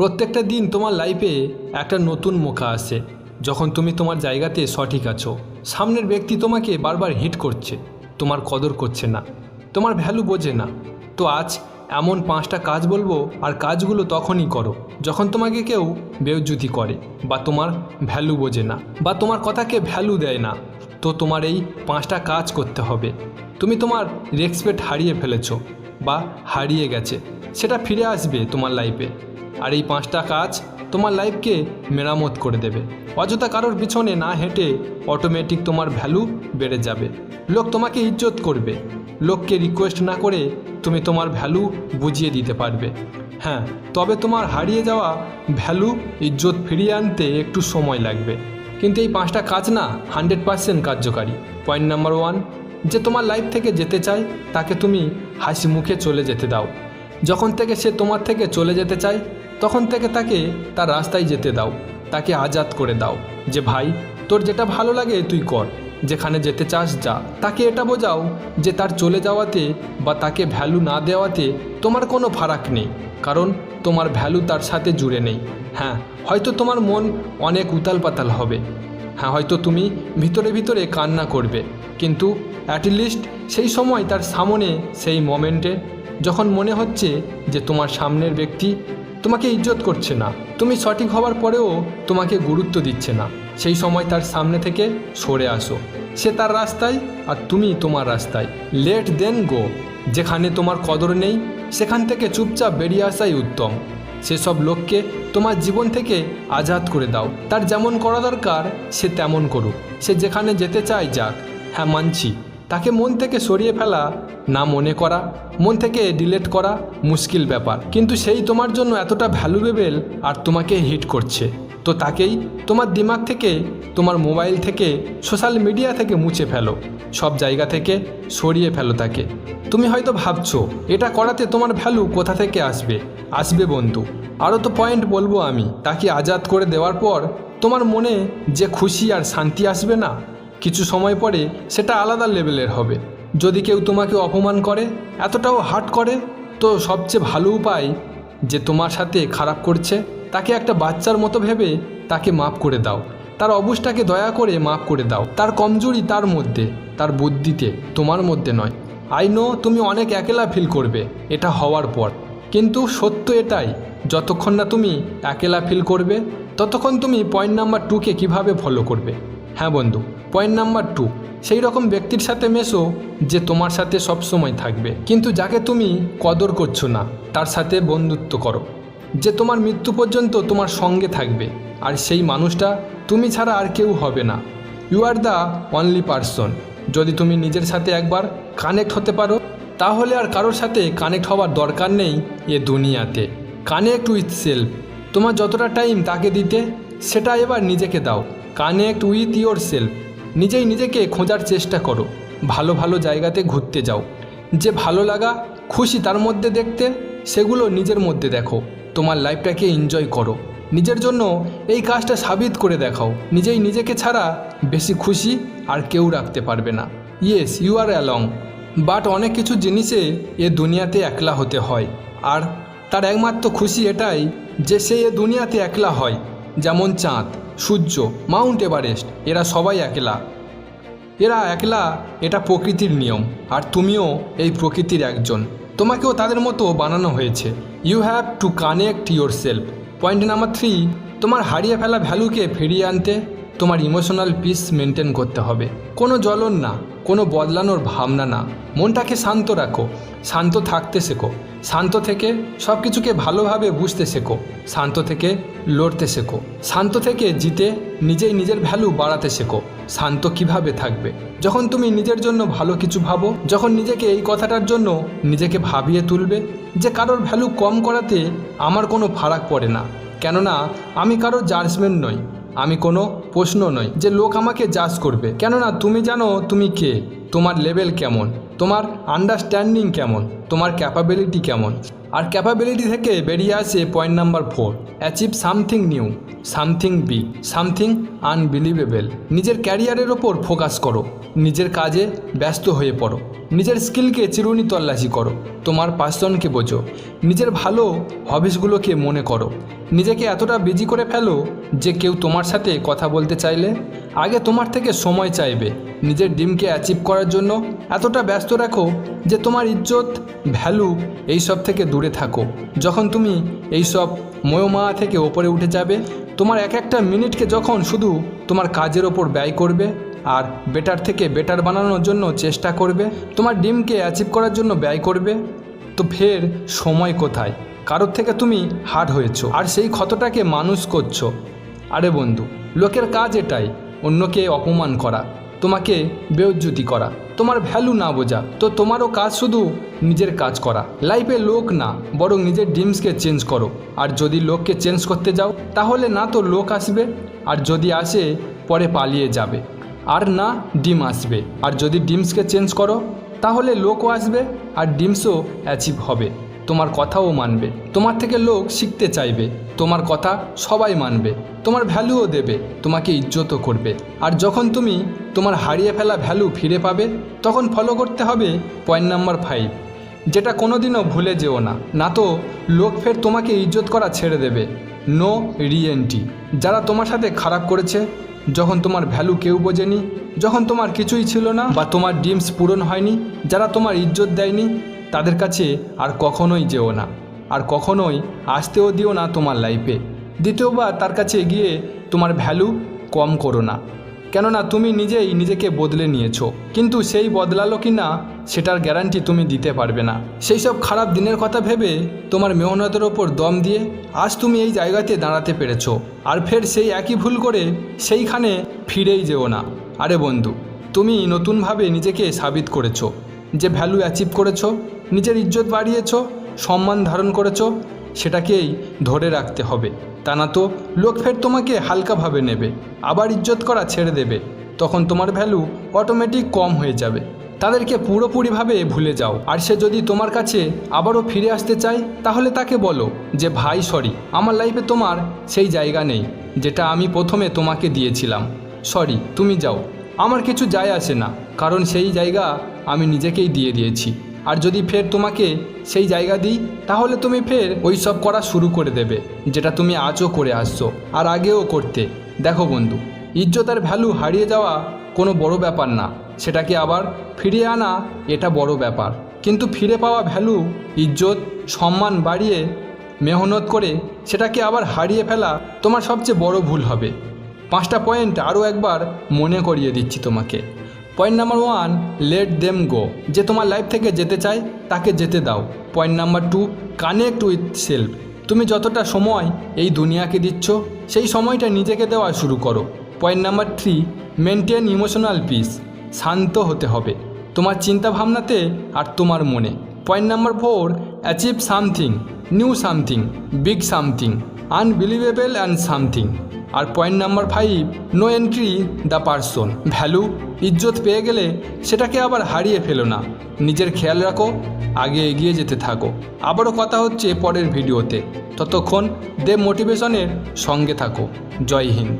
প্রত্যেকটা দিন তোমার লাইফে একটা নতুন মুখা আসে, যখন তুমি তোমার জায়গাতে সঠিক আছো। সামনের ব্যক্তি তোমাকে বারবার হিট করছে, তোমার কদর করছে না, তোমার ভ্যালু বোঝে না। তো আজ এমন পাঁচটা কাজ বলব, আর কাজগুলো তখনই করো, যখন তোমাকে কেউ বেউজ্জুতি করে, বা তোমার ভ্যালু বোঝে না, বা তোমার কথাকে ভ্যালু দেয় না। তো তোমার এই পাঁচটা কাজ করতে হবে। তুমি তোমার রেসপেক্ট হারিয়ে ফেলেছো, বা হারিয়ে গেছে, সেটা ফিরে আসবে তোমার লাইফে আর এই পাঁচটা কাজ তোমার লাইফকে মেরামত করে দেবে। অযথা কারোর পিছনে না হেঁটে অটোমেটিক তোমার ভ্যালু বেড়ে যাবে। লোক তোমাকে ইজ্জত করবে। লোককে রিকোয়েস্ট না করে তুমি তোমার ভ্যালু বুঝিয়ে দিতে পারবে। হ্যাঁ তবে তোমার হারিয়ে যাওয়া ভ্যালু ইজ্জত ফিরিয়ে আনতে একটু সময় লাগবে। কিন্তু এই পাঁচটা কাজ না হান্ড্রেড পার্সেন্ট কার্যকারী। পয়েন্ট নাম্বার ওয়ান যে তোমার লাইফ থেকে যেতে চায়, তাকে তুমি হাসি মুখে চলে যেতে দাও। যখন থেকে সে তোমার থেকে চলে যেতে চায় তখন থেকে তাকে তার রাস্তায় যেতে দাও, তাকে আজাদ করে দাও। যে, ভাই, তোর যেটা ভালো লাগে তুই কর। যেখানে যেতে চাস যা। তাকে এটা বোঝাও যে, তার চলে যাওয়াতে বা তাকে ভ্যালু না দেওয়াতে তোমার কোনো ফারাক নেই। কারণ তোমার ভ্যালু তার সাথে জুড়ে নেই। হ্যাঁ হয়তো তোমার মন অনেক উতাল পাতাল হবে। হ্যাঁ হয়তো তুমি ভিতরে ভিতরে কান্না করবে। কিন্তু অ্যাটলিস্ট সেই সময় তার সামনে সেই মোমেন্টে যখন মনে হচ্ছে যে, তোমার সামনের ব্যক্তি তোমাকে ইজ্জত করছে না। তুমি সঠিক হওয়ার পরেও তোমাকে গুরুত্ব দিচ্ছে না। সেই সময় তার সামনে থেকে সরে আসো। সে তার রাস্তায় আর তুমি তোমার রাস্তায়। লেট দেন গো যেখানে তোমার কদর নেই, সেখান থেকে চুপচাপ বেরিয়ে আসাই উত্তম। সেসব লোককে তোমার জীবন থেকে আজাদ করে দাও। তার যেমন করা দরকার, সে তেমন করুক। সে যেখানে যেতে চায় যাক। হ্যাঁ মানছি। তাকে মন থেকে সরিয়ে ফেলা, না মনে করা, মন থেকে ডিলেট করা মুশকিল ব্যাপার। কিন্তু সেই তোমার জন্য এতটা ভ্যালুয়েবেল আর তোমাকে হিট করছে। তো তাকেই তোমার দিমাগ থেকে, তোমার মোবাইল থেকে সোশ্যাল মিডিয়া থেকে মুছে ফেলো। সব জায়গা থেকে সরিয়ে ফেলো তাকে। তুমি হয়তো ভাবছ, এটা করাতে তোমার ভ্যালু কোথা থেকে আসবে? আসবে বন্ধু। আরও তো পয়েন্ট বলব আমি। তাকে আজাদ করে দেওয়ার পর তোমার মনে যে খুশি আর শান্তি আসবে না? কিছু সময় পরে সেটা আলাদা লেভেলের হবে। যদি কেউ তোমাকে অপমান করে, এতটাও হার্ট করে, তো সবচেয়ে ভালো উপায় যে তোমার সাথে খারাপ করছে, তাকে একটা বাচ্চার মতো ভেবে তাকে মাফ করে দাও। তার অবস্থাকে দয়া করে মাফ করে দাও। তার কমজোরি তার মধ্যে, তার বুদ্ধিতে তোমার মধ্যে নয়। আই নো তুমি অনেক একেলা ফিল করবে, এটা হওয়ার পর। কিন্তু সত্য এটাই, যতক্ষণ না তুমি একেলা ফিল করবে, ততক্ষণ তুমি পয়েন্ট নাম্বার টুকে কীভাবে ফলো করবে। হ্যাঁ বন্ধু। পয়েন্ট নাম্বার টু সেই রকম ব্যক্তির সাথে মেশো যে তোমার সাথে সবসময় থাকবে। কিন্তু যাকে তুমি কদর করছ না, তার সাথে বন্ধুত্ব করো। যে তোমার মৃত্যু পর্যন্ত তোমার সঙ্গে থাকবে, আর সেই মানুষটা তুমি ছাড়া আর কেউ হবে না। You are the only person যদি তুমি নিজের সাথে একবার কানেক্ট হতে পারো, তাহলে আর কারোর সাথে কানেক্ট হওয়ার দরকার নেই এ দুনিয়াতে। কানেক্ট উইথ সেলফ তোমার যতটা টাইম তাকে দিতে, সেটা এবার নিজেকে দাও। কানেক্ট উইথ ইয়োর সেলফ নিজেই নিজেকে খোঁজার চেষ্টা করো। ভালো ভালো জায়গাতে ঘুরতে যাও। যে ভালো লাগা, খুশি তার মধ্যে দেখতে, সেগুলো নিজের মধ্যে দেখো। তোমার লাইফটাকে এনজয় করো। নিজের জন্য এই কাজটা সাবিত করে দেখাও। নিজেই নিজেকে ছাড়া বেশি খুশি আর কেউ রাখতে পারবে না। Yes you are along but অনেক কিছু জিনিসে এ দুনিয়াতে একলা হতে হয়। আর তার একমাত্র খুশি এটাই যে সে এ দুনিয়াতে একলা হয়। যেমন চাঁদ। সূর্য, মাউন্ট এভারেস্ট, এরা সবাই একলা। এরা একলা এটা প্রকৃতির নিয়ম, আর তুমিও এই প্রকৃতির একজন। তোমাকেও তাদের মতো বানানো হয়েছে। You have to connect yourself point number three তোমার হারিয়ে ফেলা ভ্যালুকে ফিরিয়ে আনতে তোমার ইমোশনাল পিস মেনটেন করতে হবে। কোনো জ্বলন না। কোনো বদলানোর ভাবনা না। মনটাকে শান্ত রাখো, শান্ত থাকতে শেখো। শান্ত থেকে সব কিছুকে ভালোভাবে বুঝতে শেখো। শান্ত থেকে লড়তে শেখো। শান্ত থেকে জিতে নিজেই নিজের ভ্যালু বাড়াতে শেখো। শান্ত কীভাবে থাকবে? যখন তুমি নিজের জন্য ভালো কিছু ভাবো, যখন নিজেকে এই কথাটার জন্য নিজেকে ভাবিয়ে তুলবে যে কারোর ভ্যালু কম করাতে আমার কোনো ফারাক পড়ে না। কেননা, আমি কারোর জাজমেন্ট নই। আমি কোনো প্রশ্ন নই যে লোক আমাকে জাজ করবে। কেননা তুমি জানো তুমি কে, তোমার লেভেল কেমন, তোমার আন্ডারস্ট্যান্ডিং কেমন। তোমার ক্যাপাবিলিটি কেমন? আর ক্যাপাবিলিটি থেকে বেরিয়ে আসে point number four achieve something new something be something unbelievable নিজের ক্যারিয়ারের ওপর ফোকাস করো। নিজের কাজে ব্যস্ত হয়ে পড়ো। নিজের স্কিলকে চিরুনি তল্লাশি করো। তোমার পার্সনকে বোঝো। নিজের ভালো হবিসগুলোকে মনে করো। নিজেকে এতটা বিজি করে ফেলো যে কেউ তোমার সাথে কথা বলতে চাইলে আগে তোমার থেকে সময় চাইবে। নিজের ডিমকে অ্যাচিভ করার জন্য এতটা ব্যস্ত রাখো যে তোমার ইজ্জত ভ্যালু এইসব থেকে দূরে থাকো। যখন তুমি এইসব ময়োমায়া থেকে ওপরে উঠে যাবে, তোমার এক একটা মিনিটকে যখন শুধু তোমার কাজের ওপর ব্যয় করবে আর বেটার থেকে বেটার বানানোর জন্য চেষ্টা করবে, তোমার ডিমকে অ্যাচিভ করার জন্য ব্যয় করবে, তো ফের সময় কোথায়? কারোর থেকে তুমি হার্ড হয়েছো আর সেই ক্ষতটাকে মানুষ করছ। আরে বন্ধু, লোকের কাজ এটাই, অন্যকে অপমান করা, তোমাকে বেউজ্জুতি করা। তোমার ভ্যালু না বোঝা, তো তোমারও কাজ শুধু নিজের কাজ করা। লাইফে লোক না, বরং নিজের ড্রিমসকে চেঞ্জ করো। আর যদি লোককে চেঞ্জ করতে যাও, তাহলে না তো লোক আসবে, আর যদি আসে, পরে পালিয়ে যাবে। আর না ডিম আসবে। আর যদি ডিমসকে চেঞ্জ করো, তাহলে লোকও আসবে, আর ডিমসও অ্যাচিভ হবে। তোমার কথাও মানবে। তোমার থেকে লোক শিখতে চাইবে। তোমার কথা সবাই মানবে। তোমার ভ্যালুও দেবে। তোমাকে ইজ্জতও করবে। আর যখন তুমি তোমার হারিয়ে ফেলা ভ্যালু ফিরে পাবে, তখন ফলো করতে হবে পয়েন্ট নাম্বার ফাইভ যেটা কোনোদিনও ভুলে যেও না। না তো লোক ফের তোমাকে ইজ্জত করা ছেড়ে দেবে। নো রিএন্টি যারা তোমার সাথে খারাপ করেছে, যখন তোমার ভ্যালু কেউ বোঝেনি, যখন তোমার কিছুই ছিল না, বা তোমার ড্রিমস পূরণ হয়নি, যারা তোমার ইজ্জত দেয়নি তাদের কাছে আর কখনোই যেও না, আর কখনোই আসতেও দিও না তোমার লাইফে। দ্বিতীয়বার তার কাছে গিয়ে তোমার ভ্যালু কম করো না, কেননা তুমি নিজেই নিজেকে বদলে নিয়েছো, কিন্তু সেই বদলালো কি না সেটার গ্যারান্টি তুমি দিতে পারবে না। সেই সব খারাপ দিনের কথা ভেবে তোমার মেহনতের ওপর দম দিয়ে আজ তুমি এই জায়গাতে দাঁড়াতে পেরেছ, আর ফের সেই একই ভুল করে সেইখানে ফিরেই যেও না। আরে বন্ধু, তুমি নতুনভাবে নিজেকে সাবিত করেছ যে ভ্যালু অ্যাচিভ করেছ, নিজের ইজ্জত বাড়িয়েছো, সম্মান ধারণ করেছ, সেটাকেই ধরে রাখতে হবে। তা না তো লোক ফের তোমাকে হালকাভাবে নেবে, আবার ইজ্জত করা ছেড়ে দেবে, তখন তোমার ভ্যালু অটোমেটিক কম হয়ে যাবে। তাদেরকে পুরোপুরিভাবে ভুলে যাও। আর সে যদি তোমার কাছে আবারও ফিরে আসতে চায়, তাহলে তাকে বলো যে, ভাই সরি আমার লাইফে তোমার সেই জায়গা নেই, যেটা আমি প্রথমে তোমাকে দিয়েছিলাম। সরি তুমি যাও। আমার কিছু যায় আসে না, কারণ সেই জায়গা আমি নিজেকেই দিয়ে দিয়েছি। আর যদি ফের তোমাকে সেই জায়গা দিই, তাহলে তুমি ফের ওই সব করা শুরু করে দেবে, যেটা তুমি আজও করে আসছো, আর আগেও করতে। দেখো বন্ধু, ইজ্জত আর ভ্যালু হারিয়ে যাওয়া কোনো বড় ব্যাপার না, সেটাকে আবার ফিরিয়ে আনা এটা বড় ব্যাপার। কিন্তু ফিরে পাওয়া ভ্যালু, ইজ্জত, সম্মান বাড়িয়ে মেহনত করে সেটাকে আবার হারিয়ে ফেলা তোমার সবচেয়ে বড় ভুল হবে। পাঁচটা পয়েন্ট আরও একবার মনে করিয়ে দিচ্ছি তোমাকে। Point number one let them go যে তোমার লাইফ থেকে যেতে চায়, তাকে যেতে দাও। Point number two connect with self তুমি যতটা সময় এই দুনিয়াকে দিচ্ছ, সেই সময়টা নিজেকে দেওয়া শুরু করো। Point number three maintain emotional peace শান্ত হতে হবে। তোমার চিন্তা ভাবনাতে আর তোমার মনে। Point number four achieve something new something big something unbelievable and something R point number five no entry the person value ইজ্জত পেয়ে গেলে সেটাকে আবার হারিয়ে ফেলো না। নিজের খেয়াল রাখো, আগে এগিয়ে যেতে থাকো। আবারও কথা হচ্ছে পরের ভিডিওতে। ততক্ষণ দেব মোটিভেশনের সঙ্গে থাকো। জয় হিন্দ।